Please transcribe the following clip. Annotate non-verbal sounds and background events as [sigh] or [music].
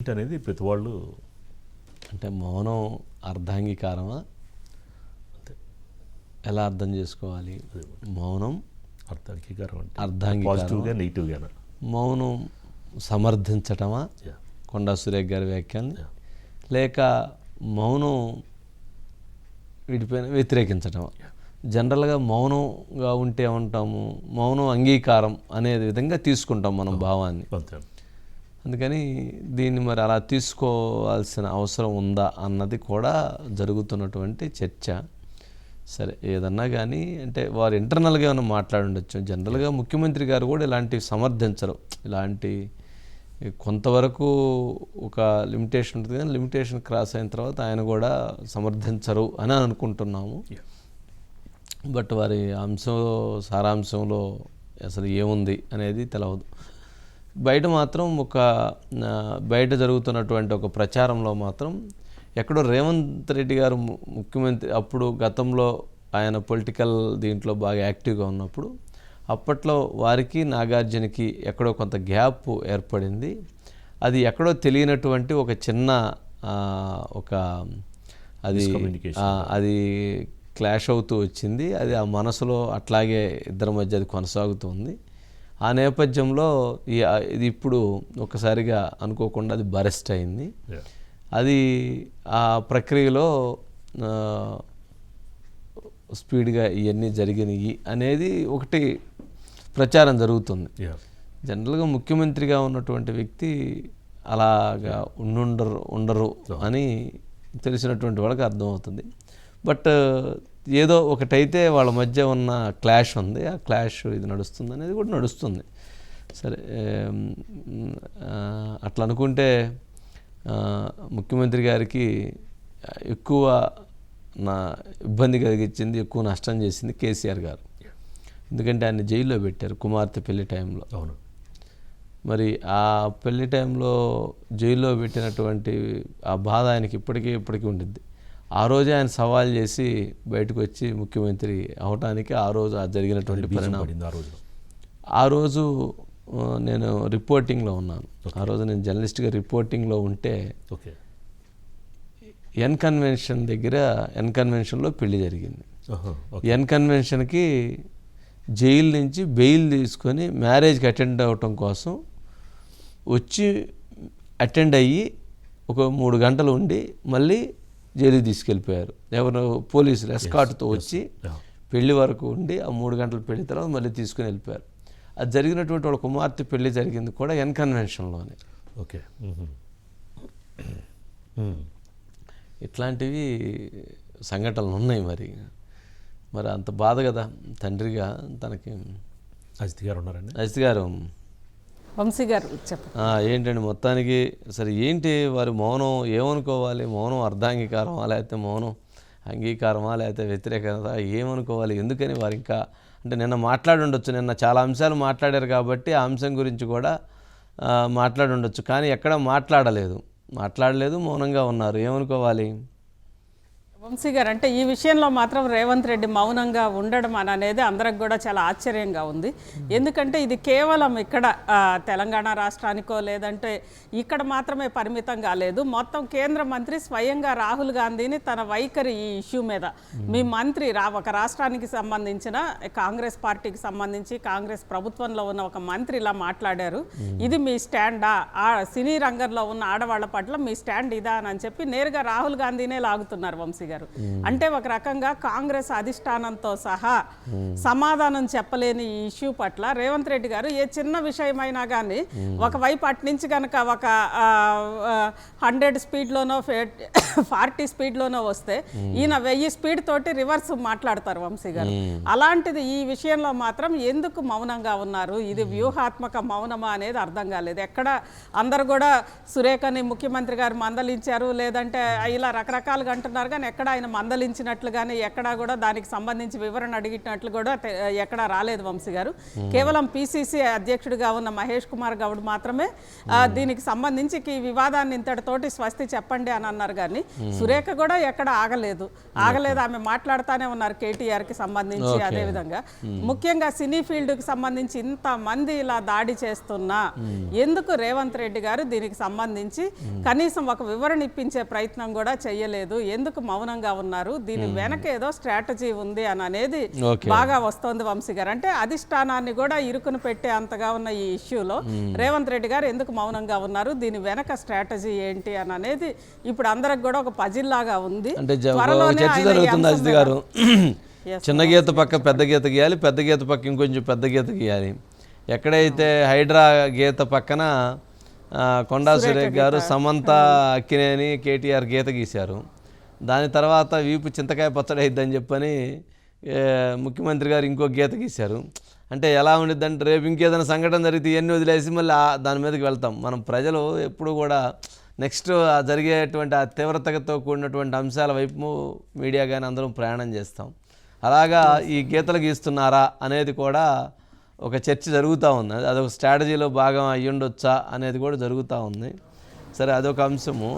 అనేది ప్రతి వాళ్ళు అంటే మౌనం అర్ధాంగీకారమా? ఎలా అర్థం చేసుకోవాలి? మౌనం అర్థాంగీకారం అంటే అర్ధాంగీకారం. పాజిటివ్గా నెగిటివ్గానా. మౌనం సమర్థించటమా? కొండా సురేఖ్ గారి వ్యాఖ్యల్ని యా. లేక మౌనం వీటిపైన వ్యతిరేకించటమా? జనరల్గా మౌనంగా ఉంటే ఉంటాము మౌనం అంగీకారం అనే విధంగా తీసుకుంటాం మనం భావాన్ని. అందుకని దీన్ని మరి అలా తీసుకోవాల్సిన అవసరం ఉందా అన్నది కూడా జరుగుతున్నటువంటి చర్చ. సరే ఏదన్నా కానీ అంటే వారు ఇంటర్నల్గా ఏమైనా మాట్లాడుండొచ్చు. జనరల్గా ముఖ్యమంత్రి గారు కూడా ఇలాంటివి సమర్థించరు. ఇలాంటి కొంతవరకు ఒక లిమిటేషన్ ఉంటుంది కానీ లిమిటేషన్ క్రాస్ అయిన తర్వాత ఆయన కూడా సమర్థించరు అని అనుకుంటున్నాము. బట్ వారి అంశం సారాంశంలో అసలు ఏముంది అనేది తెలవదు. బయట మాత్రం ఒక బయట జరుగుతున్నటువంటి ఒక ప్రచారంలో మాత్రం ఎక్కడో రేవంత్ రెడ్డి గారు ముఖ్యమంత్రి అప్పుడు గతంలో ఆయన పొలిటికల్ దీంట్లో బాగా యాక్టివ్గా ఉన్నప్పుడు అప్పట్లో వారికి నాగార్జునకి ఎక్కడో కొంత గ్యాప్ ఏర్పడింది. అది ఎక్కడో తెలియనటువంటి ఒక చిన్న ఒక అది అది క్లాష్ అవుతూ వచ్చింది. అది ఆ మనసులో అట్లాగే ఇద్దరి మధ్య అది కొనసాగుతుంది ఆ నేపథ్యంలో ఇది ఇప్పుడు ఒకసారిగా అనుకోకుండా అది బరెస్ట్ అయింది. అది ఆ ప్రక్రియలో స్పీడ్గా ఇవన్నీ జరిగినాయి అనేది ఒకటి ప్రచారం జరుగుతుంది. జనరల్గా ముఖ్యమంత్రిగా ఉన్నటువంటి వ్యక్తి అలాగా ఉండుండరు ఉండరు అని తెలిసినటువంటి వాళ్ళకి అర్థమవుతుంది. బట్ ఏదో ఒకటైతే వాళ్ళ మధ్య ఉన్న క్లాష్ ఉంది. ఆ క్లాష్ ఇది నడుస్తుంది అనేది కూడా నడుస్తుంది. సరే అట్లా అనుకుంటే ముఖ్యమంత్రి గారికి ఎక్కువ నా ఇబ్బంది కలిగించింది ఎక్కువ నష్టం చేసింది కేసీఆర్ గారు. ఎందుకంటే ఆయన జైల్లో పెట్టారు కుమార్తె పెళ్ళి టైంలో. అవును. మరి ఆ పెళ్ళి టైంలో జైల్లో పెట్టినటువంటి ఆ బాధ ఆయనకి ఇప్పటికీ ఇప్పటికీ ఉండిద్ది. ఆ రోజే ఆయన సవాల్ చేసి బయటకు వచ్చి ముఖ్యమంత్రి అవటానికి ఆ రోజు ఆ జరిగినటువంటి పరిణామం. ఆ రోజున ఆ రోజు నేను రిపోర్టింగ్లో ఉన్నాను. ఆ రోజు నేను జర్నలిస్ట్గా రిపోర్టింగ్లో ఉంటే ఓకే. ఎన్ కన్వెన్షన్ దగ్గర ఎన్ కన్వెన్షన్లో పెళ్ళి జరిగింది. ఎన్ కన్వెన్షన్కి జైలు నుంచి బెయిల్ తీసుకొని మ్యారేజ్కి అటెండ్ అవ్వటం కోసం వచ్చి అటెండ్ అయ్యి ఒక మూడు గంటలు ఉండి మళ్ళీ జైలుకి తీసుకెళ్ళిపోయారు. ఎవరు పోలీసులు ఎస్కాట్తో వచ్చి పెళ్ళి వరకు ఉండి ఆ మూడు గంటల పెళ్ళి తర్వాత మళ్ళీ తీసుకుని వెళ్ళిపోయారు. అది జరిగినటువంటి వాళ్ళ కుమార్తె పెళ్ళి జరిగింది కూడా ఎన్ కన్వెన్షన్లోనే. ఓకే మ్మ్. మ్మ్. ఇట్లాంటివి సంఘటనలు ఉన్నాయి మరి. మరి అంత బాధ కదా తండ్రిగా తనకి. అజిత్ గారు ఉన్నారండి? అజిత్ గారు వంశీ గారు చెప్పండి. ఏంటండి మొత్తానికి సరే ఏంటి వారి మౌనం ఏమనుకోవాలి? మౌనం అర్ధాంగీకారమా లేకపోతే మౌనం అంగీకారమా లేకపోతే వ్యతిరేకత ఏమనుకోవాలి? ఎందుకని వారు ఇంకా అంటే నిన్న మాట్లాడి ఉండొచ్చు. నిన్న చాలా అంశాలు మాట్లాడారు కాబట్టి ఆ అంశం గురించి కూడా మాట్లాడి ఉండొచ్చు. కానీ ఎక్కడ మాట్లాడలేదు. మాట్లాడలేదు మౌనంగా ఉన్నారు. ఏమనుకోవాలి? వంశీ గారు అంటే ఈ విషయంలో మాత్రం రేవంత్ రెడ్డి మౌనంగా ఉండడం అని అనేది అందరికి కూడా చాలా ఆశ్చర్యంగా ఉంది. ఎందుకంటే ఇది కేవలం ఇక్కడ తెలంగాణ రాష్ట్రానికో లేదంటే ఇక్కడ మాత్రమే పరిమితం కాలేదు. మొత్తం కేంద్ర మంత్రి స్వయంగా రాహుల్ గాంధీని తన వైఖరి ఈ ఇష్యూ మీద. మీ మంత్రి రా ఒక రాష్ట్రానికి సంబంధించిన కాంగ్రెస్ పార్టీకి సంబంధించి కాంగ్రెస్ ప్రభుత్వంలో ఉన్న ఒక మంత్రి ఇలా మాట్లాడారు. ఇది మీ స్టాండా? ఆ సినీ రంగంలో ఉన్న ఆడవాళ్ళ పట్ల మీ స్టాండ్ ఇదా అని చెప్పి నేరుగా రాహుల్ గాంధీనే లాగుతున్నారు వంశీ గారు. అంటే ఒక రకంగా కాంగ్రెస్ అధిష్టానంతో సహా సమాధానం చెప్పలేని ఈ ఇష్యూ పట్ల రేవంత్ రెడ్డి గారు ఏ చిన్న విషయమైనా కానీ ఒకవైపు అటు నుంచి కనుక ఒక హండ్రెడ్ స్పీడ్లోనో ఫార్టీ స్పీడ్లోనో వస్తే ఈయన వెయ్యి స్పీడ్ తోటి రివర్స్ మాట్లాడతారు వంశీ గారు. అలాంటిది ఈ విషయంలో మాత్రం ఎందుకు మౌనంగా ఉన్నారు? ఇది వ్యూహాత్మక మౌనమా అనేది అర్థం కాలేదు. ఎక్కడ అందరు కూడా సురేఖని ముఖ్యమంత్రి గారు మందలించారు? లేదంటే ఇలా రకరకాలుగా అంటున్నారు కానీ ఎక్కడ ఆయన మందలించినట్లు కానీ ఎక్కడా కూడా దానికి సంబంధించి వివరణ అడిగినట్లు కూడా ఎక్కడా రాలేదు వంశీ గారు. కేవలం పిసిసి అధ్యక్షుడిగా ఉన్న మహేష్ కుమార్ గౌడ్ మాత్రమే దీనికి సంబంధించి ఈ వివాదాన్ని ఇంతటితోటి స్వస్తి చెప్పండి అని అన్నారు కానీ సురేఖ కూడా ఎక్కడ ఆగలేదు. ఆగలేదు ఆమె మాట్లాడుతానే ఉన్నారు కేటీఆర్కి సంబంధించి అదే విధంగా ముఖ్యంగా సినీ ఫీల్డ్కి సంబంధించి ఇంత మంది ఇలా దాడి చేస్తున్నా. ఎందుకు రేవంత్ రెడ్డి గారు దీనికి సంబంధించి కనీసం ఒక వివరణ ఇప్పించే ప్రయత్నం కూడా చెయ్యలేదు ఎందుకు మౌనంగా ఉన్నారు? దీని వెనక ఏదో స్ట్రాటజీ ఉంది అని అనేది. బాగా వస్తోంది వంశీ గారు. అంటే అధిష్టానాన్ని కూడా ఇరుకును పెట్టే అంతగా ఉన్న ఈ ఇష్యూలో రేవంత్ రెడ్డి గారు ఎందుకు మౌనంగా ఉన్నారు? దీని వెనక స్ట్రాటజీ ఏంటి అని అనేది ఇప్పుడు అందరికి కూడా ఒక పజిల్ లాగా ఉంది. అంటే చర్చ జరుగుతుంది అజిత్ గారు. [clears throat] చిన్న గీత పక్క పెద్ద గీత గీయాలి పెద్ద గీత పక్క ఇంకొంచెం పెద్ద గీత గీయాలి. ఎక్కడైతే హైడ్రా గీత పక్కన కొండా సురేఖ్ గారు సమంత అక్కినేని కేటీఆర్ గీత గీశారు. దాని తర్వాత వీపు చింతకాయ పచ్చడి అయిద్దని చెప్పని ముఖ్యమంత్రి గారు ఇంకో గీత గీశారు. అంటే ఎలా ఉండిద్దంటే రేపు ఇంకేదైనా సంఘటన జరిగితే ఇవన్నీ వదిలేసి మళ్ళీ ఆ దాని మీదకి వెళ్తాం. మనం ప్రజలు ఎప్పుడు కూడా నెక్స్ట్ ఆ జరిగేటువంటి ఆ తీవ్రతతో కూడినటువంటి అంశాల వైపు మీడియా కానీ అందరం ప్రయాణం చేస్తాం. అలాగా ఈ గీతలు గీస్తున్నారా అనేది కూడా ఒక చర్చ జరుగుతూ ఉంది. అది అదొక స్ట్రాటజీలో భాగం అయ్యుండొచ్చా అనేది కూడా జరుగుతూ ఉంది. సరే అదొక అంశము.